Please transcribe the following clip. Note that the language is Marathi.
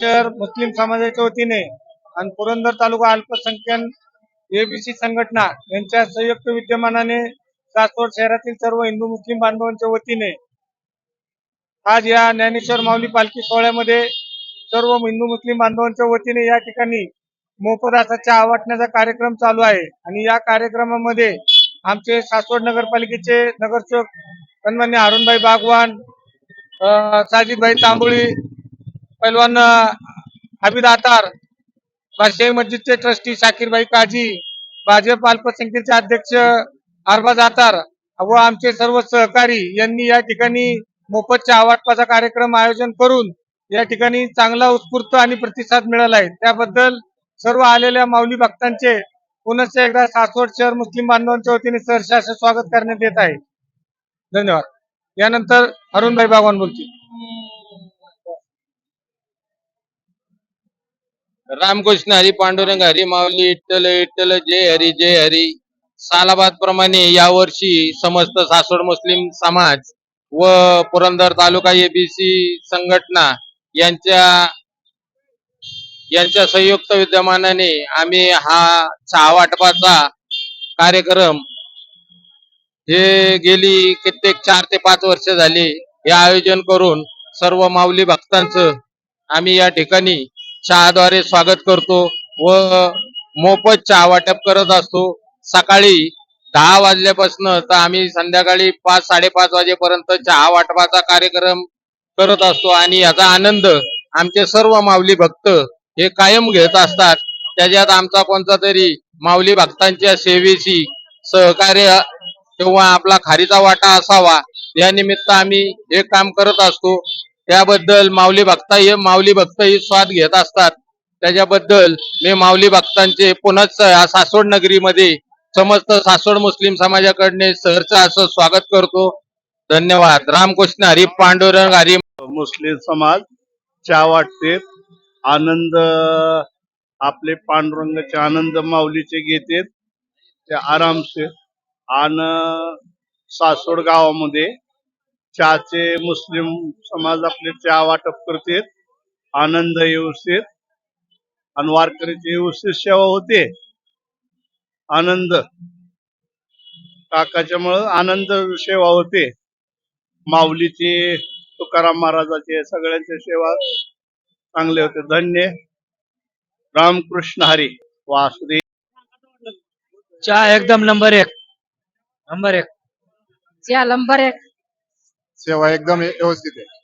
शहर मुस्लिम समाजाच्या वतीने आणि पुरंदर तालुका अल्पसंख्याक एबीसी संघटना यांच्या संयुक्त विद्यमानाने सासवड शहरातील सर्व हिंदू मुस्लिम बांधवांच्या वतीने आज या ज्ञानेश्वर माऊली पालखी सोहळ्यामध्ये सर्व हिंदू मुस्लिम बांधवांच्या वतीने या ठिकाणी मोफत असा चहा वाटण्याचा कार्यक्रम चालू आहे. आणि या कार्यक्रमामध्ये आमचे सासवड नगरपालिकेचे नगरसेवक सन्मान्य अरुणभाई बागवान अं, साजिदभाई तांबोळी पैलवान हबीद आतार बादशाही मस्जिदचे ट्रस्टी शाकीरबाई काजी भाजप अल्पसंख्येचे अध्यक्ष अरबाज आतार व आमचे सर्व सहकारी यांनी या ठिकाणी मोफत आवाटपाचा कार्यक्रम आयोजन करून या ठिकाणी चांगला उत्स्फूर्त आणि प्रतिसाद मिळाला आहे. त्याबद्दल सर्व आलेल्या माऊली भक्तांचे पुनश्च एकदा सासवड शहर मुस्लिम बांधवांच्या वतीने सहर्ष स्वागत करण्यात येत आहे. धन्यवाद. यानंतर अरुणभाई बागवान बोलतील. रामकृष्ण हरी पांडुरंग हरी माऊली इट्टल इट्टल जय हरी जय हरी. सालाबाद प्रमाणे यावर्षी समस्त सासवड मुस्लिम समाज व पुरंदर तालुका एबीसी संघटना यांच्या यांच्या संयुक्त विद्यमानाने आम्ही हा चहा वाटपाचा कार्यक्रम हे गेली कित्येक चार ते पाच वर्ष झाली हे आयोजन करून सर्व माऊली भक्तांचं आम्ही या ठिकाणी चहाद्वारे स्वागत करतो व मोफत चहा वाटप करत असतो. सकाळी दहा वाजल्यापासून तर आम्ही संध्याकाळी पाच साडेपाच वाजेपर्यंत चहा वाटपाचा कार्यक्रम करत असतो आणि याचा आनंद आमचे सर्व माऊली भक्त हे कायम घेत असतात. त्याच्यात आमचा कोणता तरी माऊली भक्तांच्या सेवेशी सहकार्य किंवा आपला खारीचा वाटा असावा. या निमित्त आम्ही हे काम करत असतो. त्याबद्दल माऊली भक्ता हे माऊली भक्त ही स्वाद घेत असतात. त्याच्याबद्दल मी माऊली भक्तांचे पुनच सासवड नगरीमध्ये समस्त सासवड मुस्लिम समाजाकडने सहर्ष असं स्वागत करतो. धन्यवाद. रामकृष्ण हरी पांडुरंग हरी मुस्लिम समाज चहा वाटते. आनंद आपले पांडुरंगाचे आनंद माऊलीचे घेते ते आरामसे आणि सासवड गावामध्ये चहाचे मुस्लिम समाज आपले चहा वाटप करते आनंद व्यवस्थित आणि वारकरीची व्यवस्थित सेवा होते. आनंद. काकाच्यामुळं आनंद सेवा होते. माऊलीची तुकाराम महाराजाचे सगळ्यांची सेवा चांगले होते. धन्य. रामकृष्ण हरी. वासुदेव. चहा एकदम नंबर एक. नंबर एक. चहा नंबर एक. सेवा एकदम व्यवस्थित आहे.